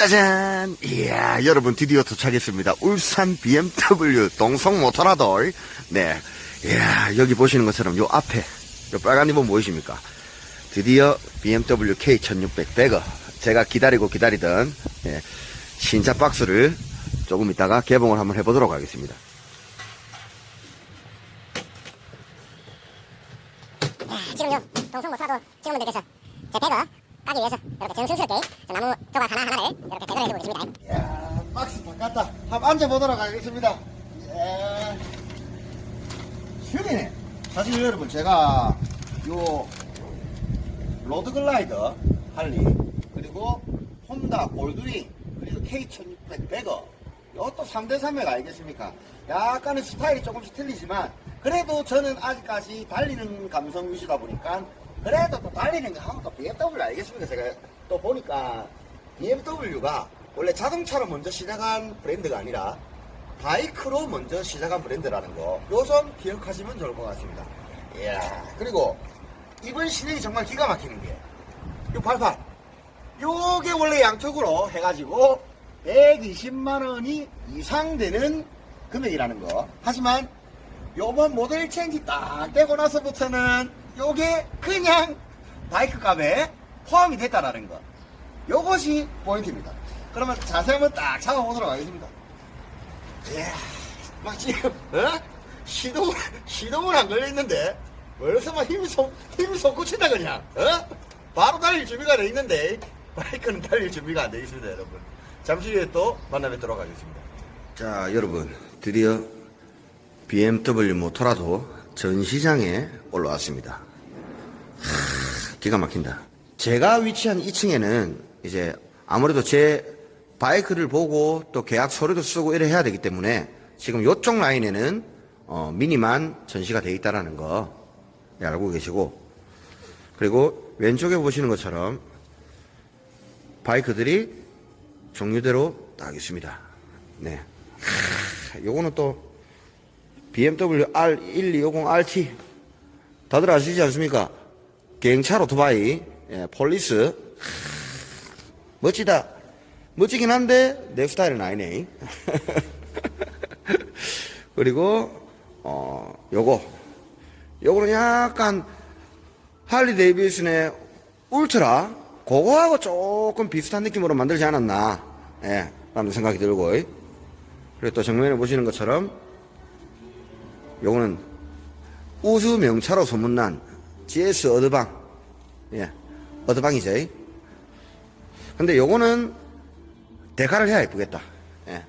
짜잔! 이야, 여러분 드디어 도착했습니다. 울산 BMW 동성 모터라돌. 네. 이야, 여기 보시는 것처럼 요 앞에, 요 빨간 리본 보이십니까? 드디어 BMW K1600 배거. 제가 기다리고 기다리던, 예, 신차 박스를 조금 이따가 개봉을 한번 해보도록 하겠습니다. 네, 지금요 동성 모터라도 직원분들께서 제 배거 까기 위해서 이렇게 정성스럽게 나무 조각 하나 하나를 이렇게 대결해 주고 계십니다. 이야, 박스 바꿨다. 한번 앉아보도록 하겠습니다. 예. 휴게네. 사실 여러분, 제가 요 로드글라이더 할리, 그리고 혼다 골드링, 그리고 K1600 배거, 이것도 3대3역 알겠습니까? 약간의 스타일이 조금씩 틀리지만, 그래도 저는 아직까지 달리는 감성 위주다 보니까, 그래도 또 달리는 거 하고 또 BMW 알겠습니까? 제가 또 보니까, BMW가 원래 자동차로 먼저 시작한 브랜드가 아니라 바이크로 먼저 시작한 브랜드라는 거. 요점 기억하시면 좋을 것 같습니다. 이야, 그리고 이번 실력이 정말 기가 막히는 게, 요 발판. 요게 원래 양쪽으로 해가지고 120만원이 이상 되는 금액이라는 거. 하지만 요번 모델 체인지 딱 떼고 나서부터는 요게 그냥 바이크 값에 포함이 됐다라는 거. 요것이 포인트입니다. 그러면 자세히 한번 딱 잡아보도록 하겠습니다. 이야, 막 지금, 어? 시동, 시동은 안 걸려있는데, 벌써 막 힘이 솟, 힘이 솟구친다, 그냥, 어? 바로 달릴 준비가 돼 있는데, 바이크는 달릴 준비가 안 돼 있습니다, 여러분. 잠시 후에 또 만나 뵙도록 하겠습니다. 자, 여러분, 드디어 BMW 모터라도 전시장에 올라왔습니다. 하, 기가 막힌다. 제가 위치한 2층에는 이제 아무래도 제 바이크를 보고 또 계약 서류도 쓰고 이래 해야 되기 때문에 지금 요쪽 라인에는 어, 미니만 전시가 돼 있다라는 거 예, 알고 계시고 그리고 왼쪽에 보시는 것처럼 바이크들이 종류대로 딱 있습니다. 네. 하, 요거는 또 BMW R1250 RT 다들 아시지 않습니까? 경찰 오토바이 예, 폴리스. 멋지다. 멋지긴 한데 내 스타일은 아니네. 그리고 어 요거. 요거는 약간 할리 데이비슨의 울트라. 그거하고 조금 비슷한 느낌으로 만들지 않았나 예 라는 생각이 들고 그리고 또 정면에 보시는 것처럼 요거는 우수 명차로 소문난 GS 어드방. 예 어드방이죠. 근데 요거는 데카를 해야 이쁘겠다. 예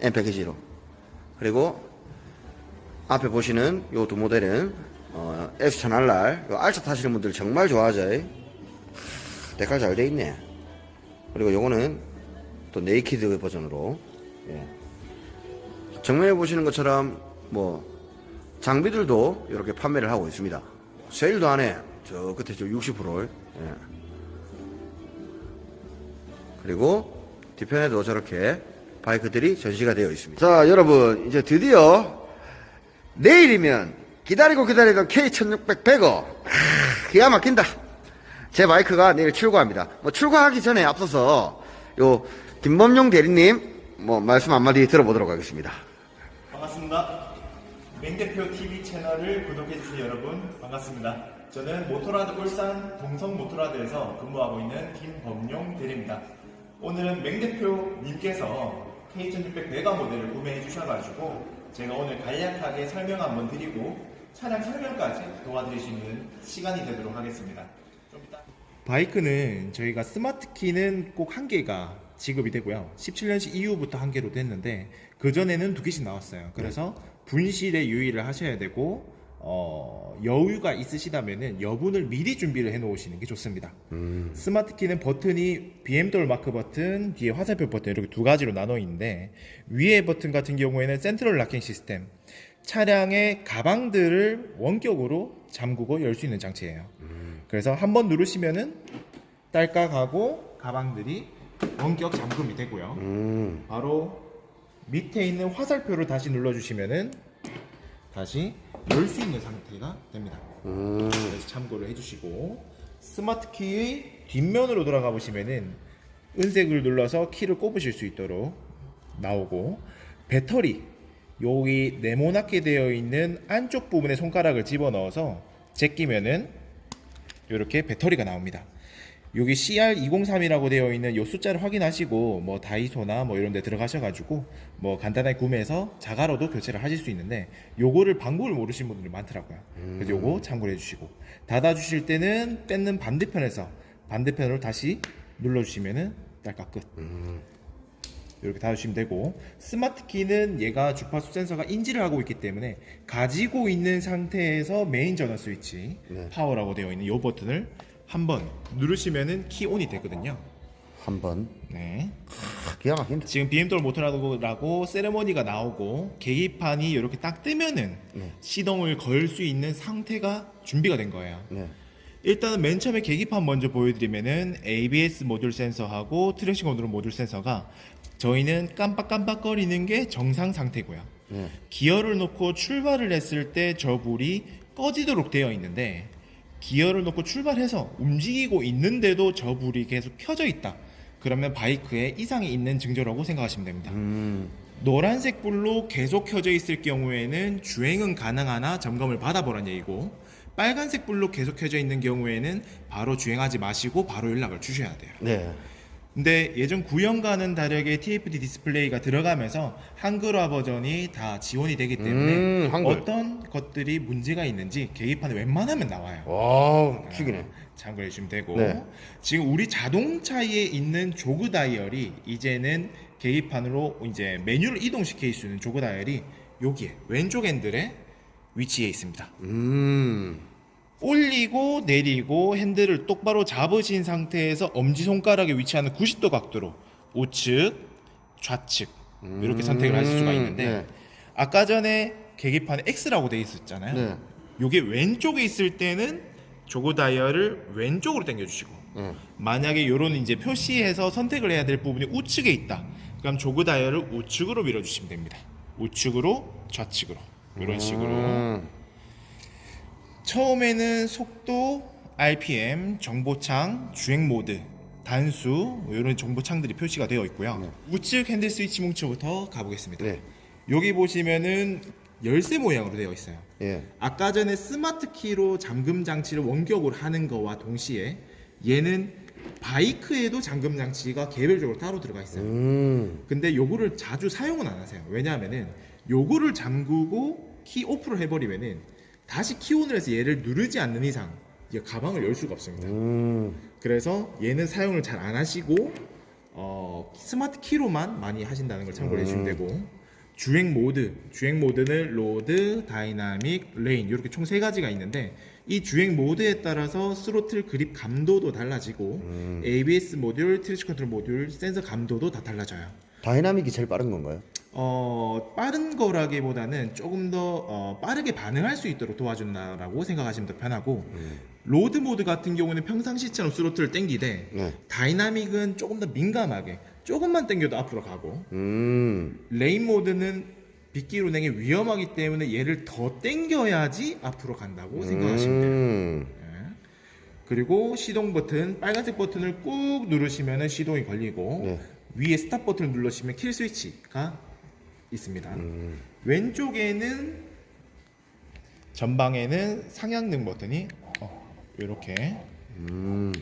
M 패키지로. 그리고 앞에 보시는 요 두 모델은 어, S1000RR 요 알차 타시는 분들 정말 좋아하죠. 데칼 잘돼 있네. 그리고 요거는 또 네이키드 버전으로. 예. 정면에 보시는 것처럼 뭐 장비들도 이렇게 판매를 하고 있습니다. 세일도 안 해. 저 끝에 저 60%를. 예. 그리고 뒤편에도 저렇게 바이크들이 전시가 되어 있습니다. 자, 여러분, 이제 드디어 내일이면 기다리고 기다리던 K1600 배거. 기가 막힌다. 제 바이크가 내일 출고합니다. 뭐 출고하기 전에 앞서서 요 김범용 대리님 뭐 말씀 한마디 들어보도록 하겠습니다. 반갑습니다. 맹대표 TV 채널을 구독해주신 여러분 반갑습니다. 저는 모토라드 울산 동성 모토라드에서 근무하고 있는 김범용 대리입니다. 오늘은 맹대표님께서 K1600 메가 모델을 구매해 주셔가지고 제가 오늘 간략하게 설명 한번 드리고 차량 설명까지 도와드릴 수 있는 시간이 되도록 하겠습니다. 좀 이따. 바이크는 저희가 스마트 키는 꼭 한 개가 지급이 되고요. 17년식 이후부터 한 개로 됐는데 그 전에는 두 개씩 나왔어요. 그래서 분실에 유의를 하셔야 되고 어, 여유가 있으시다면은 여분을 미리 준비를 해 놓으시는 게 좋습니다. 스마트 키는 버튼이 BMW 마크 버튼, 뒤에 화살표 버튼 이렇게 두 가지로 나눠 있는데 위에 버튼 같은 경우에는 센트럴 락킹 시스템, 차량의 가방들을 원격으로 잠그고 열 수 있는 장치예요. 그래서 한 번 누르시면은 딸깍하고 가방들이 원격 잠금이 되고요. 음, 바로 밑에 있는 화살표를 다시 눌러주시면은 다시 열 수 있는 상태가 됩니다. 음, 그래서 참고를 해주시고 스마트 키의 뒷면으로 돌아가 보시면은 은색을 눌러서 키를 꼽으실 수 있도록 나오고 배터리 여기 네모나게 되어 있는 안쪽 부분에 손가락을 집어넣어서 제끼면은 이렇게 배터리가 나옵니다. 여기 CR203이라고 되어 있는 이 숫자를 확인하시고 뭐 다이소나 뭐 이런 데 들어가셔 가지고 뭐 간단하게 구매해서 자가로도 교체를 하실 수 있는데 요거를 방법을 모르시는 분들이 많더라고요. 그래서 요거 참고를 해주시고 닫아 주실 때는 뺏는 반대편에서 반대편으로 다시 눌러 주시면은 딸깍 끝. 이렇게 닫으시면 되고 스마트 키는 얘가 주파수 센서가 인지를 하고 있기 때문에 가지고 있는 상태에서 메인 전원 스위치 네. 파워라고 되어 있는 이 버튼을 한 번 누르시면은 키 온이 되거든요. 한번 네. 기가 막힌다. 지금 BMW 모터라고 세레머니가 나오고 계기판이 이렇게 딱 뜨면은 네. 시동을 걸 수 있는 상태가 준비가 된 거예요. 네. 일단은 맨 처음에 계기판 먼저 보여드리면은 ABS 모듈 센서하고 트랙션 컨트롤 모듈 센서가 저희는 깜빡깜빡거리는 게 정상 상태고요. 네. 기어를 놓고 출발을 했을 때 저 불이 꺼지도록 되어 있는데 기어를 놓고 출발해서 움직이고 있는데도 저 불이 계속 켜져 있다. 그러면 바이크에 이상이 있는 증조라고 생각하시면 됩니다. 음. 노란색 불로 계속 켜져 있을 경우에는 주행은 가능하나 점검을 받아보란 얘기고 빨간색 불로 계속 켜져 있는 경우에는 바로 주행하지 마시고 바로 연락을 주셔야 돼요. 네. 근데 예전 구형과는 다르게 TFT 디스플레이가 들어가면서 한글화 버전이 다 지원이 되기 때문에 음, 한글. 어떤 것들이 문제가 있는지 계기판에 웬만하면 나와요. 와우, 죽이네. 참고해 주시면 되고 네. 지금 우리 자동차에 있는 조그 다이얼이 이제는 계기판으로 이제 메뉴를 이동시킬 수 있는 조그 다이얼이 여기에 왼쪽 핸들에 위치해 있습니다. 음. 올리고 내리고 핸들을 똑바로 잡으신 상태에서 엄지손가락에 위치하는 90도 각도로 우측, 좌측 이렇게 선택을 하실 수가 있는데 네. 아까 전에 계기판에 X라고 돼 있었잖아요. 네. 요게 왼쪽에 있을 때는 조그 다이얼을 왼쪽으로 당겨주시고 네. 만약에 요런 이제 표시해서 선택을 해야 될 부분이 우측에 있다. 그럼 조그 다이얼을 우측으로 밀어주시면 됩니다. 우측으로 좌측으로 이런 식으로 음. 처음에는 속도, RPM, 정보창, 주행 모드, 단수 이런 정보창들이 표시가 되어 있고요. 우측 핸들 스위치 뭉치부터 가보겠습니다. 네. 여기 보시면은 열쇠 모양으로 되어 있어요. 예. 아까 전에 스마트 키로 잠금 장치를 원격으로 하는 거와 동시에 얘는 바이크에도 잠금 장치가 개별적으로 따로 들어가 있어요. 음. 근데 요거를 자주 사용은 안 하세요. 왜냐하면은 요거를 잠그고 키 오프를 해버리면은 다시 키온을 해서 얘를 누르지 않는 이상 이 가방을 열 수가 없습니다. 음. 그래서 얘는 사용을 잘 안 하시고 어, 스마트 키로만 많이 하신다는 걸 참고를 해주시면 되고 주행 모드, 주행 모드는 로드, 다이나믹, 레인 이렇게 총 세 가지가 있는데 이 주행 모드에 따라서 스로틀 그립 감도도 달라지고 ABS 모듈, 트리치 컨트롤 모듈, 센서 감도도 다 달라져요. 다이나믹이 제일 빠른 건가요? 어, 빠른 거라기보다는 조금 더 어, 빠르게 반응할 수 있도록 도와준다라고 생각하시면 더 편하고 로드 모드 같은 경우는 평상시처럼 스로틀을 땡기되 네. 다이나믹은 조금 더 민감하게 조금만 땡겨도 앞으로 가고 음. 레인 모드는 빗길 운행이 위험하기 때문에 얘를 더 땡겨야지 앞으로 간다고 생각하시면 돼요. 음. 예. 그리고 시동 버튼 빨간색 버튼을 꾹 누르시면 시동이 걸리고 네. 위에 스탑 버튼을 눌러주시면 킬 스위치가 있습니다. 왼쪽에는 전방에는 상향등 버튼이 이렇게 음.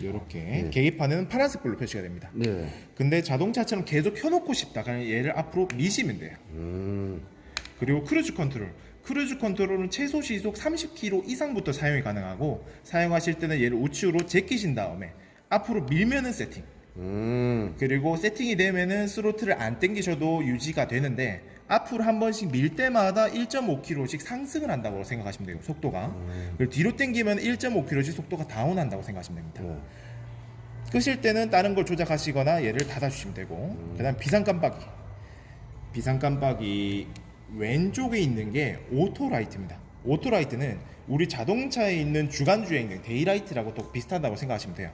이렇게 계기판은 파란색 불로 표시가 됩니다. 네. 근데 자동차처럼 계속 켜놓고 싶다. 그러면 얘를 앞으로 미시면 돼요. 음. 그리고 크루즈 컨트롤. 크루즈 컨트롤은 최소 시속 30km 이상부터 사용이 가능하고 사용하실 때는 얘를 우측으로 제끼신 다음에 앞으로 밀면은 세팅. 음. 그리고 세팅이 되면은 스로틀을 안 당기셔도 유지가 되는데 앞으로 한 번씩 밀 때마다 1.5km씩 상승을 한다고 생각하시면 돼요. 속도가. 그리고 뒤로 당기면 1.5km씩 속도가 다운한다고 생각하시면 됩니다. 네. 끄실 때는 다른 걸 조작하시거나 얘를 닫아주시면 되고 그다음 비상 깜빡이 비상 깜빡이 왼쪽에 있는 게 오토 라이트입니다 오토 라이트는 우리 자동차에 있는 주간 주행 등 데이라이트라고 또 비슷하다고 생각하시면 돼요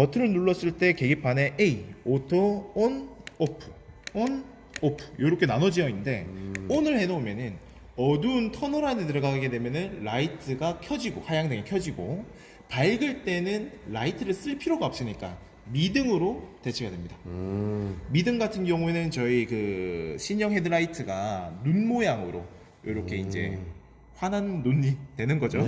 버튼을 눌렀을 때 계기판에 A 오토 온 오프 온 오프 이렇게 나눠져 있는데 온을 해놓으면은 어두운 터널 안에 들어가게 되면은 라이트가 켜지고 하향등이 켜지고 밝을 때는 라이트를 쓸 필요가 없으니까 미등으로 대체가 됩니다. 음. 미등 같은 경우에는 저희 그 신형 헤드라이트가 눈 모양으로 이렇게 이제 환한 눈이 되는 거죠.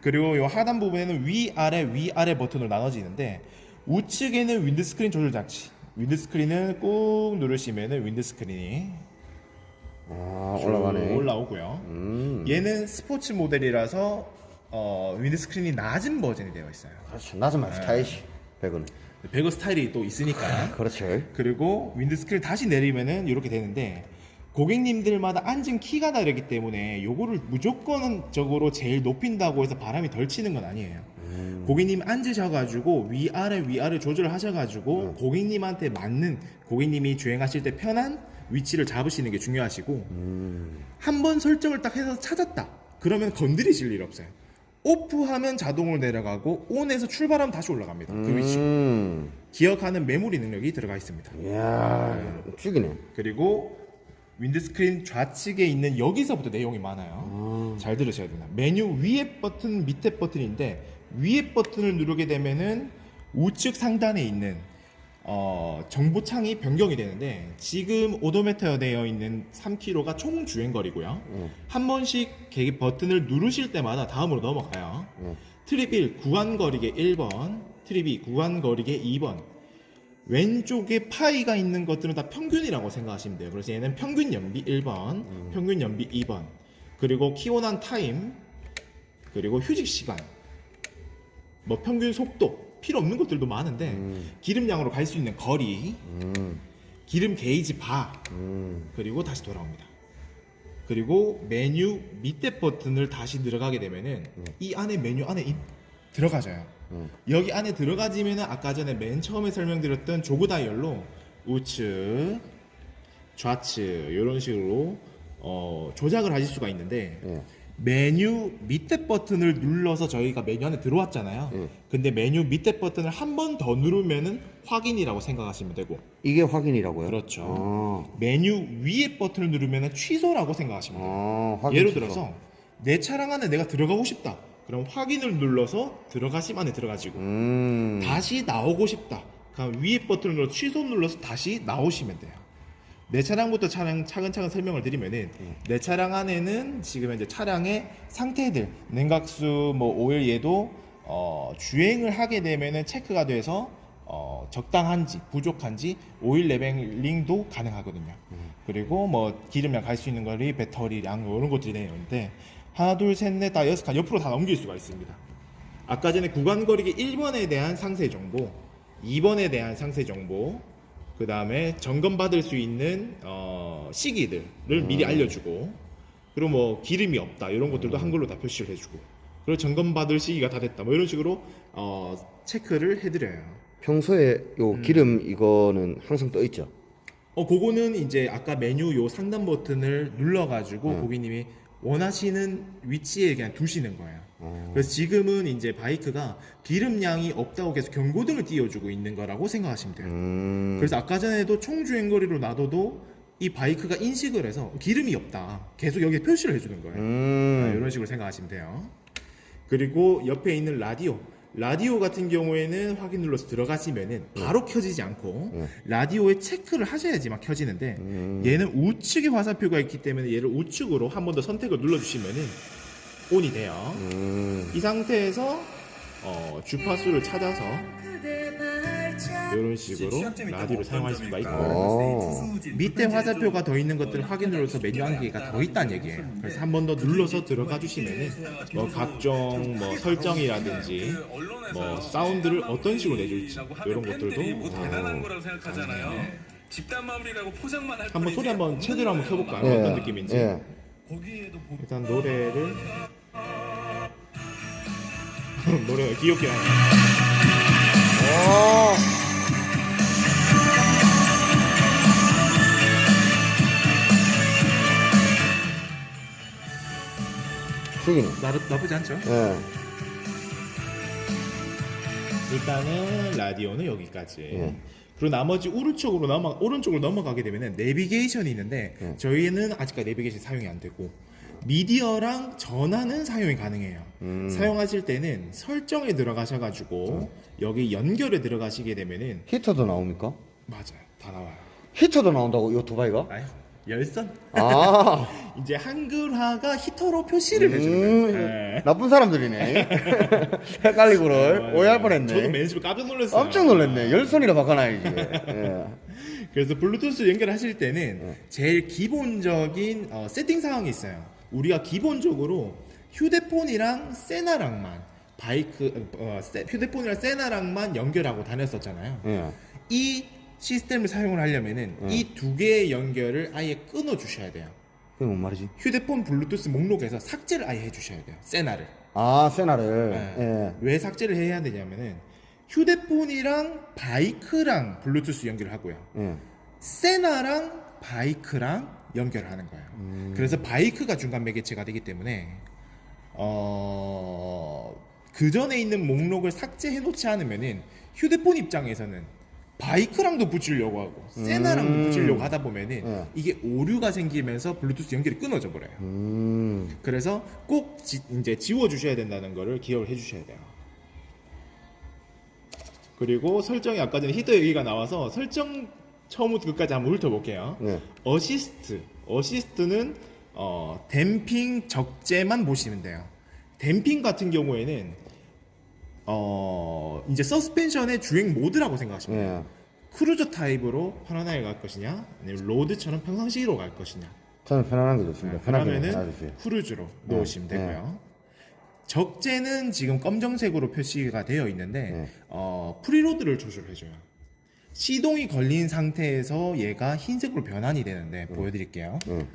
그리고 이 하단 부분에는 위아래 위아래 버튼으로 나눠지는데 우측에는 윈드스크린 조절 장치. 윈드스크린을 꾹 누르시면은 윈드스크린이 아, 쭉 올라가네. 올라오고요. 음. 얘는 스포츠 모델이라서 어, 윈드스크린이 낮은 버전이 되어 있어요. 그렇죠. 낮은 스타일이 배그는. 배그 스타일이 또 있으니까. 그렇죠. 그리고 윈드스크린 다시 내리면은 이렇게 되는데 고객님들마다 앉은 키가 다르기 때문에 요거를 무조건적으로 제일 높인다고 해서 바람이 덜 치는 건 아니에요. 고객님 앉으셔가지고 위아래 위아래 조절을 하셔가지고 고객님한테 맞는 고객님이 주행하실 때 편한 위치를 잡으시는 게 중요하시고 한번 설정을 딱 해서 찾았다. 그러면 건드리실 일 없어요. 오프하면 자동으로 내려가고 온에서 출발하면 다시 올라갑니다. 그 위치. 음. 기억하는 메모리 능력이 들어가 있습니다. 이야, 죽이네. 그리고 윈드스크린 좌측에 있는 여기서부터 내용이 많아요. 잘 들으셔야 됩니다. 메뉴 위에 버튼, 밑에 버튼인데 위에 버튼을 누르게 되면은 우측 상단에 있는 어, 정보 창이 변경이 되는데 지금 오도메터 되어 있는 3km가 총 주행 거리고요. 한 번씩 개 버튼을 누르실 때마다 다음으로 넘어가요. 트립 1 구간 거리계 1번, 트립 2 구간 거리계 2번, 왼쪽에 파이가 있는 것들은 다 평균이라고 생각하시면 돼요. 그래서 얘는 평균 연비 1번, 평균 연비 2번, 그리고 키온한 타임, 그리고 휴직 시간, 뭐 평균 속도, 필요 없는 것들도 많은데 기름량으로 갈 수 있는 거리, 음. 기름 게이지 바, 음. 그리고 다시 돌아옵니다. 그리고 메뉴 밑에 버튼을 다시 들어가게 되면은 이 안에 메뉴 안에 이- 들어가져요. 음. 여기 안에 들어가지면은 아까 전에 맨 처음에 설명드렸던 조그 다이얼로 우측, 좌측 이런 식으로 어, 조작을 하실 수가 있는데 예. 메뉴 밑에 버튼을 눌러서 저희가 메뉴 안에 들어왔잖아요. 예. 근데 메뉴 밑에 버튼을 한 번 더 누르면은 확인이라고 생각하시면 되고 이게 확인이라고요? 그렇죠. 아, 메뉴 위에 버튼을 누르면 취소라고 생각하시면 돼요. 아, 확인 예를 취소. 들어서 내 차량 안에 내가 들어가고 싶다. 그럼 확인을 눌러서 들어가시면 안에 들어가지고 음. 다시 나오고 싶다. 그럼 위에 버튼을 눌러 취소 눌러서 다시 나오시면 돼요. 내 차량부터 차량 차근차근 설명을 드리면은 내 차량 안에는 지금 현재 차량의 상태들 냉각수 뭐 오일 얘도 어, 주행을 하게 되면은 체크가 돼서 어, 적당한지 부족한지 오일 레벨링도 가능하거든요. 그리고 뭐 기름량 갈 수 있는 거리 배터리량 이런 것들이 되는데 하나 둘 셋 넷 다 여섯 칸 옆으로 다 넘길 수가 있습니다. 아까 전에 구간 거리계 1번에 대한 상세 정보, 2번에 대한 상세 정보, 그 다음에 점검 받을 수 있는 어, 시기들을 미리 알려주고, 그리고 뭐 기름이 없다 이런 것들도 한글로 다 표시를 해주고, 그리고 점검 받을 시기가 다 됐다 뭐 이런 식으로 어, 체크를 해드려요. 평소에 요 음. 기름 이거는 항상 떠 있죠. 어, 그거는 이제 아까 메뉴 요 상단 버튼을 눌러가지고 고객님이 원하시는 위치에 그냥 두시는 거예요. 그래서 지금은 이제 바이크가 기름량이 없다고 계속 경고등을 띄워주고 있는 거라고 생각하시면 돼요. 음. 그래서 아까 전에도 총 주행거리로 놔둬도 이 바이크가 인식을 해서 기름이 없다. 계속 여기에 표시를 해주는 거예요. 아, 음. 이런 식으로 생각하시면 돼요. 그리고 옆에 있는 라디오. 라디오 같은 경우에는 확인 눌러서 들어가시면은 바로 켜지지 않고 라디오에 체크를 하셔야지만 켜지는데 얘는 우측에 화살표가 있기 때문에 얘를 우측으로 한 번 더 선택을 눌러주시면은 온이 돼요. 음. 이 상태에서 어, 주파수를 찾아서 이런 식으로 라디오를 사용할 수가 있고 어. 밑에 화살표가 더 있는 것들을 확인 눌러서 메뉴 한 개가 더 있다는 얘기예요. 그래서 한 번 더 눌러서 들어가 주시면은 뭐 각종 뭐 설정이라든지 뭐 사운드를 어떤 식으로 내줄지 이런 것들도 뭐 대단한 어, 거라고 생각하잖아요. 집단 마무리라고 포장만 할 한번 소리 한번 제대로 한번 켜볼까요? 예. 어떤 느낌인지 예. 거기에도 보- 일단 노래를 노래가 귀엽게 하네. 어. 죽이네. 나, 나쁘지 않죠? 예. 일단은 라디오는 여기까지. 예. 그리고 나머지 오른쪽으로 넘어 오른쪽으로 넘어가게 되면은 내비게이션이 있는데 예. 저희는 아직까지 내비게이션 사용이 안 되고 미디어랑 전화는 사용이 가능해요. 음. 사용하실 때는 설정에 들어가셔가지고 여기 연결에 들어가시게 되면은 히터도 나옵니까? 맞아요, 다 나와요. 히터도 나온다고 이 오토바이가? 아유, 열선. 아, 이제 한글화가 히터로 표시를 해주는 음, 거예요. 네. 나쁜 사람들이네. 헷갈리고를 맞아요. 오해할 뻔했네. 저도 맨 처음에 깜짝 놀랐어요. 깜짝 놀랐네. 열선이라 바꿔놔야지. 예. 그래서 블루투스 연결하실 때는 제일 기본적인 어, 세팅 사항이 있어요. 우리가 기본적으로 휴대폰이랑 세나랑만 바이크 어, 세- 휴대폰이랑 세나랑만 연결하고 다녔었잖아요. 예. 이 시스템을 사용을 하려면은 이두 개의 연결을 아예 끊어 주셔야 돼요. 그게 뭔 말이지? 휴대폰 블루투스 목록에서 삭제를 아예 해 주셔야 돼요. 세나를. 아, 세나를. 네. 예. 왜 삭제를 해야 되냐면은 휴대폰이랑 바이크랑 블루투스 연결을 하고요. 예. 세나랑 바이크랑 연결하는 거예요. 그래서 바이크가 중간 매개체가 되기 때문에 어, 그 전에 있는 목록을 삭제해 놓지 않으면은 휴대폰 입장에서는 바이크랑도 붙이려고 하고 세나랑도 음. 붙이려고 하다 보면은 네. 이게 오류가 생기면서 블루투스 연결이 끊어져 버려요. 음. 그래서 꼭 지, 이제 지워 주셔야 된다는 거를 기억을 해 주셔야 돼요. 그리고 설정이 아까 전에 히터 얘기가 나와서 설정 처음부터 끝까지 한번 훑어볼게요. 네. 어시스트. 어시스트는 어, 댐핑 적재만 보시면 돼요. 댐핑 같은 경우에는 어, 이제 서스펜션의 주행 모드라고 생각하시면 돼요. 예. 크루저 타입으로 편안하게 갈 것이냐, 아니면 로드처럼 평상시로 갈 것이냐. 저는 편안한 게 좋습니다. 편하게 그러면은. 크루즈로 놓으시면 네. 되고요. 적재는 지금 검정색으로 표시가 되어 있는데 네. 어, 프리로드를 조절해줘요. 시동이 걸린 상태에서 얘가 흰색으로 변환이 되는데 보여드릴게요. 네.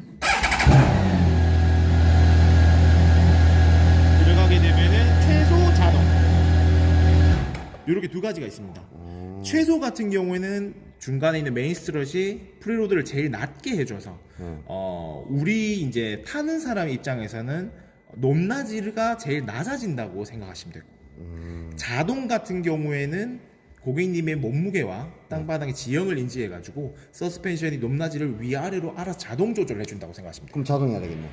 들어가게 되면은 최소 자동 이렇게 두 가지가 있습니다. 최소 같은 경우에는 중간에 있는 메인 스트럿이 프리로드를 제일 낮게 해줘서 어, 우리 이제 타는 사람 입장에서는 높낮이가 제일 낮아진다고 생각하시면 되고 자동 같은 경우에는 고객님의 몸무게와 땅바닥의 지형을 인지해 가지고 서스펜션이 높낮이를 위아래로 알아서 자동 조절을 해준다고 생각하시면 돼요. 그럼 자동해야 되겠네.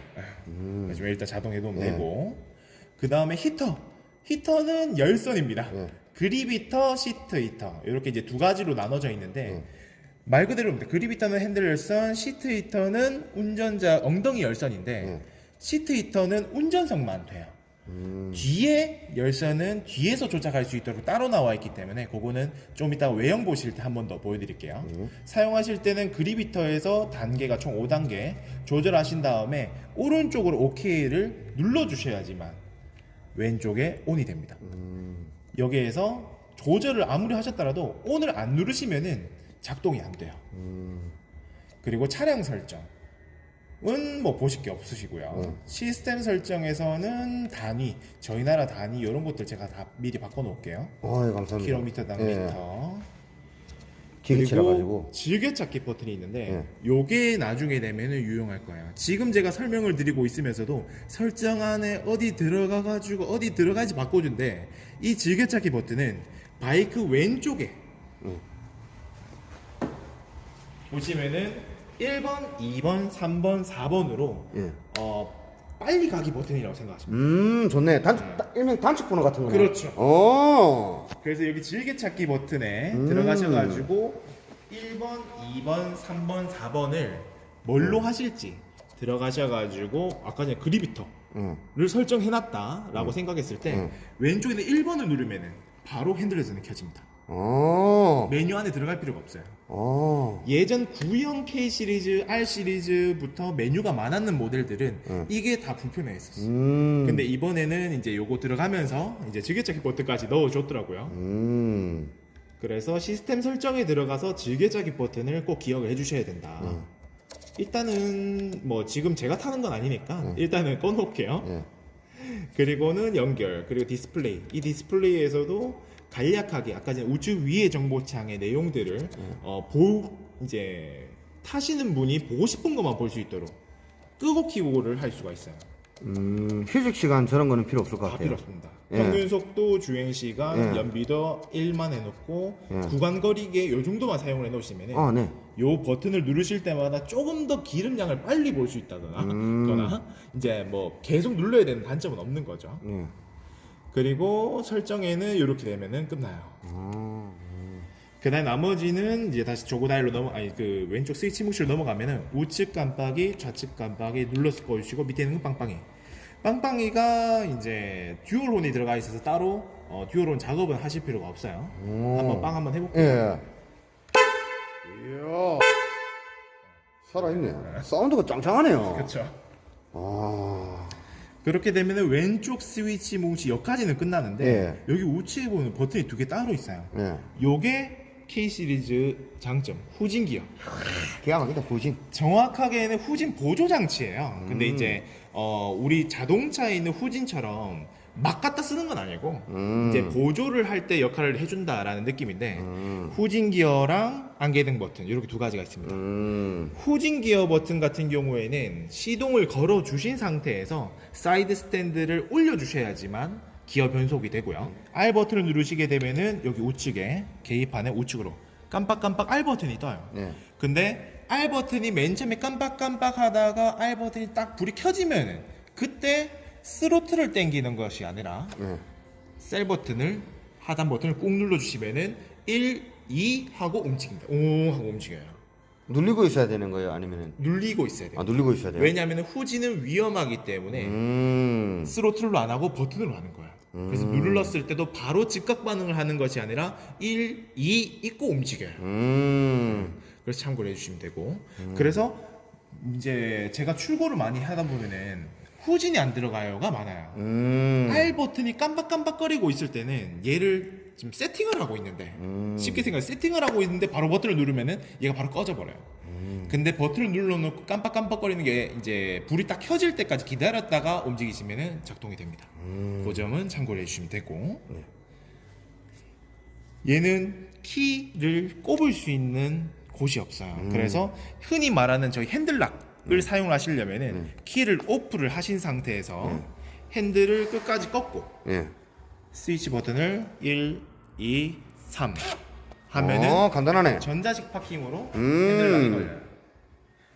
하지만 일단 자동 해놓으면 네. 되고 그 다음에 히터 히터는 열선입니다 네. 그립 히터 시트 히터 이렇게 이제 두 가지로 나눠져 있는데 네. 말 그대로입니다 그립 히터는 핸들 열선 시트 히터는 운전자 엉덩이 열선인데 네. 시트 히터는 운전석만 돼요 음. 뒤에 열선은 뒤에서 조작할 수 있도록 따로 나와 있기 때문에 그거는 좀 이따 외형 보실 때 한 번 더 보여드릴게요. 사용하실 때는 그립히터에서 단계가 총 5단계 조절하신 다음에 오른쪽으로 OK를 눌러주셔야지만 왼쪽에 ON이 됩니다. 여기에서 조절을 아무리 하셨더라도 ON을 안 누르시면은 작동이 안 돼요. 그리고 차량 설정. 은뭐 보실 게 없으시고요. 시스템 설정에서는 단위, 저희 나라 단위 이런 것들 제가 다 미리 바꿔 놓을게요. 어, 예, 감사합니다. 킬로미터당 예. 미터. 기계치라 그리고 가지고. 즐겨찾기 버튼이 있는데 예. 요게 나중에 되면은 유용할 거예요. 지금 제가 설명을 드리고 있으면서도 설정 안에 어디 들어가 가지고 어디 들어가지 바꿔준데 이 즐겨찾기 버튼은 바이크 왼쪽에 보시면은 1번, 2번, 3번, 4번으로 예. 어, 빨리 가기 버튼이라고 생각하시면 음, 좋네. 단, 단- 일명 단축 번호 같은 거네. 그렇죠. 어. 그래서 여기 즐겨찾기 버튼에 음. 들어가셔가지고 1번, 2번, 3번, 4번을 뭘로 하실지 들어가셔가지고 아까 전에 그리비터를 응. 설정해놨다라고 생각했을 때 음. 왼쪽에 있는 1번을 누르면은 바로 핸들에서는 켜집니다. 어. 메뉴 안에 들어갈 필요가 없어요. 어. 예전 구형 K 시리즈, R 시리즈부터 메뉴가 많았는 모델들은 음. 이게 다 불편해 했었어 요. 음. 근데 이번에는 이제 요거 들어가면서 이제 즐겨찾기 버튼까지 넣어줬더라고요. 음. 그래서 시스템 설정에 들어가서 즐겨찾기 버튼을 꼭 기억을 해주셔야 된다. 음. 일단은 뭐 지금 제가 타는 건 아니니까 음. 일단은 꺼놓을게요. 예. 그리고는 연결 그리고 디스플레이 이 디스플레이에서도 간략하게 아까 전에 우주 위의 정보창의 내용들을 음. 어, 보 이제 타시는 분이 보고 싶은 것만 볼 수 있도록 끄고 키고를 할 수가 있어요. 음, 휴식 시간 저런 거는 필요 없을 것 다 같아요. 필요 없습니다. 예. 평균 속도, 주행 시간, 예. 연비도 1만 해놓고 예. 구간 거리계 요 정도만 사용을 해놓으시면 아, 네. 요 버튼을 누르실 때마다 조금 더 기름량을 빨리 볼 수 있다거나 음. 거나 이제 뭐 계속 눌러야 되는 단점은 없는 거죠. 예. 그리고 설정에는 이렇게 되면은 끝나요. 아, 그다음 나머지는 이제 다시 조고 다일로 넘어 아니 그 왼쪽 스위치 뭉치로 넘어가면은 우측 깜빡이 좌측 깜빡이 눌러서 꺼주시고 밑에 있는 건 빵빵이 빵빵이가 이제 듀얼혼이 들어가 있어서 따로 어, 듀얼혼 작업은 하실 필요가 없어요 오. 한번 빵 한번 해볼게요 예. 이야. 살아있네. 사운드가 짱짱하네요. 그렇죠 아, 그렇게 되면은 왼쪽 스위치 뭉치 여기까지는 끝나는데 예. 여기 우측에 보면 버튼이 두 개 따로 있어요 예. 요게 K 시리즈 장점 후진 기어 기가 막히다, 후진. 정확하게는 후진 보조 장치예요. 근데 음. 이제 어, 우리 자동차에 있는 후진처럼 막 갖다 쓰는 건 아니고 음. 이제 보조를 할 때 역할을 해준다라는 느낌인데 음. 후진 기어랑 안개등 버튼 이렇게 두 가지가 있습니다. 음. 후진 기어 버튼 같은 경우에는 시동을 걸어 주신 상태에서 사이드 스탠드를 올려 주셔야지만 기어 변속이 되고요. R 버튼을 누르시게 되면은 여기 우측에 계기판에 우측으로 깜빡깜빡 R 버튼이 떠요. 예. 근데 R 버튼이 맨 처음에 깜빡깜빡 하다가 R 버튼이 딱 불이 켜지면은 그때 스로틀을 당기는 것이 아니라 예. 셀 버튼을 하단 버튼을 꾹 눌러 주시면은 1, 2 하고 움직입니다. 오 하고 움직여요. 눌리고 있어야 되는 거예요? 아니면은? 눌리고 있어야 돼요. 아, 눌리고 있어야 돼요? 왜냐하면 후진은 위험하기 때문에 음. 스로틀로 안 하고 버튼으로 하는 거야. 그래서 눌렀을 때도 바로 즉각 반응을 하는 것이 아니라 1, 2 있고 움직여요. 음. 그래서 참고를 해주시면 되고 그래서 이제 제가 출고를 많이 하다 보면은 후진이 안 들어가요가 많아요. 음. R 버튼이 깜빡깜빡거리고 있을 때는 얘를 지금 세팅을 하고 있는데 음. 쉽게 생각해 세팅을 하고 있는데 바로 버튼을 누르면은 얘가 바로 꺼져 버려요. 음. 근데 버튼을 눌러놓고 깜빡깜빡거리는 게 이제 불이 딱 켜질 때까지 기다렸다가 움직이시면은 작동이 됩니다. 음. 그 점은 참고를 해주시면 되고 네. 얘는 키를 꼽을 수 있는 곳이 없어요. 음. 그래서 흔히 말하는 저희 핸들락을 사용을 하시려면은 네. 키를 오프를 하신 상태에서 핸들을 끝까지 꺾고 예. 스위치 버튼을 1, 2, 3 하면은 어, 간단하네. 전자식 파킹으로 음. 핸들락이 걸려요.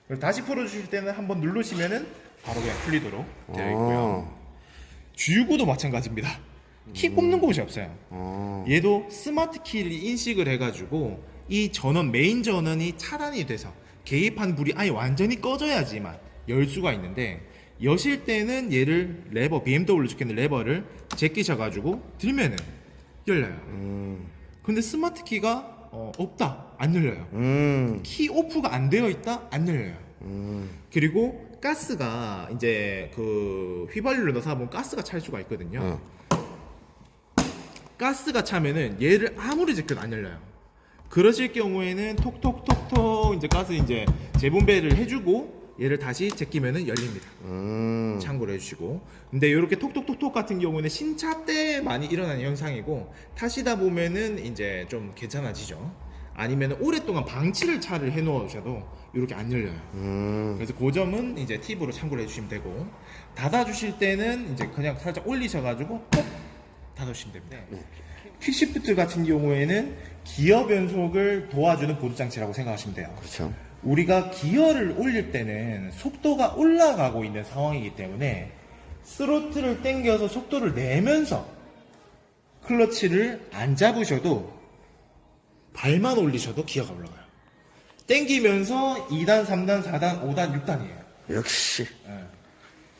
그리고 다시 풀어주실 때는 한번 누르시면은 바로 그냥 풀리도록 되어 있고요. 어. 주유구도 마찬가지입니다. 키 꼽는 곳이 없어요. 어. 얘도 스마트 키를 인식을 해가지고 이 전원 메인 전원이 차단이 돼서 개입한 불이 아예 완전히 꺼져야지만 열 수가 있는데 여실 때는 얘를 레버 BMW 죽겠는 레버를 제끼셔 가지고 들면은 열려요. 음. 근데 스마트 키가 어, 없다 안 열려요. 음. 키 오프가 안 되어 있다 안 열려요. 음. 그리고 가스가 이제 그 휘발유를 넣어서 보면 가스가 찰 수가 있거든요. 어. 가스가 차면은 얘를 아무리 제껴도 안 열려요. 그러실 경우에는 톡톡톡톡 이제 가스 이제 재분배를 해주고 얘를 다시 제끼면은 열립니다. 음. 참고로 해주시고. 근데 이렇게 톡톡톡톡 같은 경우는 신차 때 많이 일어나는 현상이고 타시다 보면은 이제 좀 괜찮아지죠. 아니면 오랫동안 방치를 차를 해 놓으셔도 이렇게 안 열려요. 음. 그래서 그 점은 이제 팁으로 참고를 해주시면 되고 닫아 주실 때는 이제 그냥 살짝 올리셔가지고 톡 닫아주시면 됩니다. 퀴시프트 같은 경우에는 기어 변속을 도와주는 보조 장치라고 생각하시면 돼요. 그렇죠. 우리가 기어를 올릴 때는 속도가 올라가고 있는 상황이기 때문에 스로틀을 당겨서 속도를 내면서 클러치를 안 잡으셔도 발만 올리셔도 기어가 올라가요. 당기면서 2단, 3단, 4단, 5단, 6단이에요. 역시.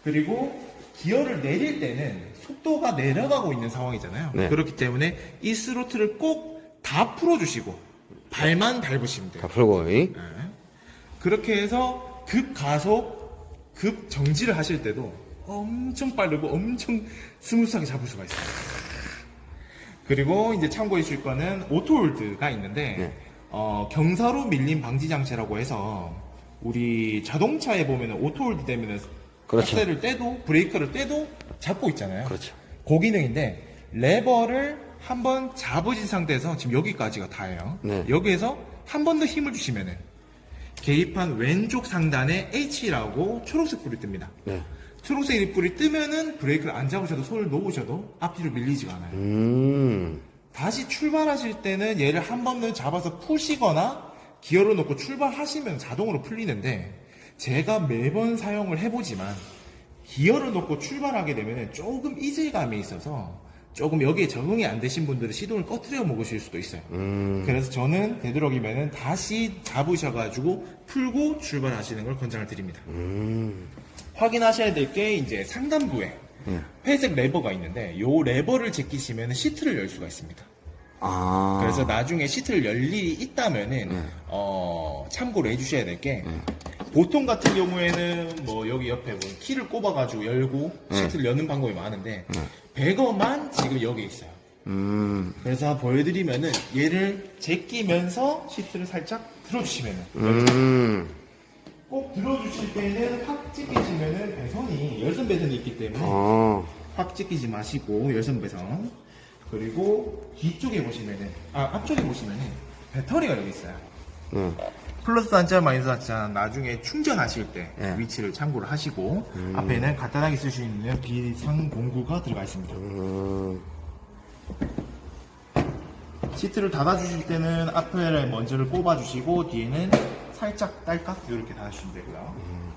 그리고 기어를 내릴 때는 속도가 내려가고 있는 상황이잖아요. 네. 그렇기 때문에 이 스로틀을 꼭 다 풀어주시고 발만 밟으시면 돼요. 다 풀고, 이? 네. 그렇게 해서 급 가속, 급 정지를 하실 때도 엄청 빠르고 엄청 스무스하게 잡을 수가 있어요. 그리고 이제 참고해 주실 거는 오토홀드가 있는데 네. 어, 경사로 밀림 방지 장치라고 해서 우리 자동차에 보면 오토홀드 되면 그렇죠. 를 떼도 브레이크를 떼도 잡고 있잖아요. 그렇죠. 그 기능인데 레버를 한번 잡으신 상태에서 지금 여기까지가 다예요. 네. 여기에서 한 번 더 힘을 주시면은 개입한 왼쪽 상단에 H라고 초록색 불이 뜹니다. 네. 트로세일 불이 뜨면은 브레이크를 안 잡으셔도 손을 놓으셔도 앞뒤로 밀리지가 않아요. 음. 다시 출발하실 때는 얘를 한 번은 잡아서 푸시거나 기어를 놓고 출발하시면 자동으로 풀리는데 제가 매번 사용을 해보지만 기어를 놓고 출발하게 되면 조금 이질감이 있어서 조금 여기에 적응이 안 되신 분들은 시동을 꺼트려 먹으실 수도 있어요. 음. 그래서 저는 되도록이면 다시 잡으셔가지고 풀고 출발하시는 걸 권장을 드립니다. 음. 확인하셔야 될 게 이제 상단부에 예. 회색 레버가 있는데 요 레버를 제끼시면 시트를 열 수가 있습니다. 아. 그래서 나중에 시트를 열 일이 있다면은 네. 어, 참고로 해주셔야 될게 보통 같은 경우에는 뭐 여기 옆에 보면 키를 꼽아가지고 열고 네. 시트를 여는 방법이 많은데 배거만 지금 여기 있어요. 음. 그래서 보여드리면은 얘를 제끼면서 시트를 살짝 들어주시면은 음. 꼭 들어주실 때는 확 찢기시면은 배선이 열선 배선이 있기 때문에 어. 확 찢기지 마시고 열선 배선 그리고 뒤쪽에 보시면은 아 앞쪽에 보시면은 배터리가 여기 있어요. 음. 플러스 단자 마이너스 단자 나중에 충전하실 때 예. 위치를 참고를 하시고 앞에는 간단하게 쓸 수 있는 비상 공구가 들어가 있습니다. 음. 시트를 닫아주실 때는 앞에 먼저를 꼽아주시고 뒤에는 살짝 딸깍 이렇게 닫아주시면 되고요.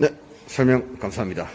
네. 설명 감사합니다.